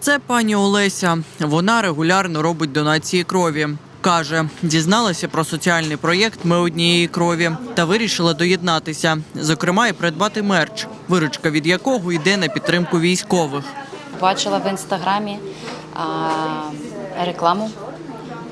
Це пані Олеся. Вона регулярно робить донації крові. Каже, дізналася про соціальний проєкт Ми однієї крові та вирішила доєднатися, зокрема, і придбати мерч, виручка від якого йде на підтримку військових. Бачила в інстаграмі а, рекламу,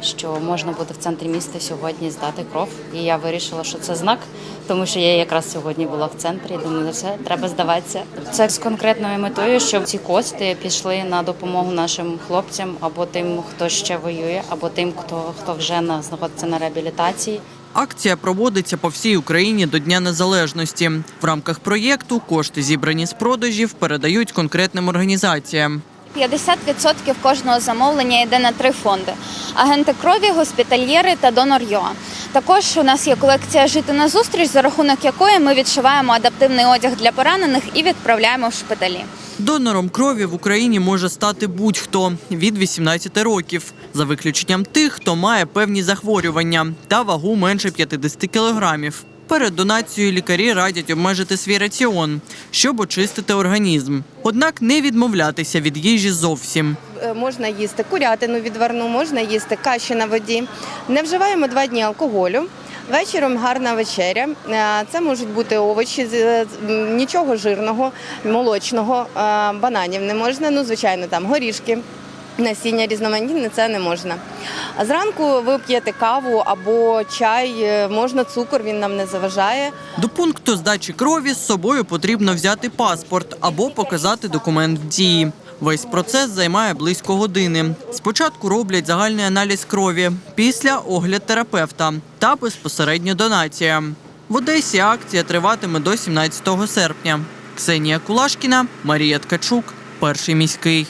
що можна буде в центрі міста сьогодні здати кров. І я вирішила, що це знак, тому що я якраз сьогодні була в центрі. Думаю, все, треба здаватися. Це з конкретною метою, щоб ці кошти пішли на допомогу нашим хлопцям або тим, хто ще воює, або тим, хто хто вже на знаходиться на реабілітації. Акція проводиться по всій Україні до Дня Незалежності. В рамках проєкту кошти, зібрані з продажів, передають конкретним організаціям. 50% кожного замовлення йде на три фонди: агенти крові, госпітальєри та донор ЮА. Також у нас є колекція Жити на зустріч, за рахунок якої ми відшиваємо адаптивний одяг для поранених і відправляємо в шпиталі. Донором крові в Україні може стати будь-хто від 18 років, за виключенням тих, хто має певні захворювання та вагу менше 50 кілограмів. Перед донацією лікарі радять обмежити свій раціон, щоб очистити організм. Однак не відмовлятися від їжі зовсім. Е, Можна їсти курятину відварну, можна їсти каші на воді. Не вживаємо два дні алкоголю. Вечором гарна вечеря. Е, Це можуть бути овочі, е, нічого жирного, молочного, бананів не можна. Ну, звичайно, там горішки. Насіння різноманітне це не можна. А зранку ви п'єте каву або чай, е, можна цукор, він нам не заважає. До пункту здачі крові з собою потрібно взяти паспорт або показати документ в дії. Весь процес займає близько години. Спочатку роблять загальний аналіз крові, після огляд терапевта та безпосередньо донація. В Одесі акція триватиме до 17 серпня. Ксенія Кулашкіна, Марія Ткачук, перший міський.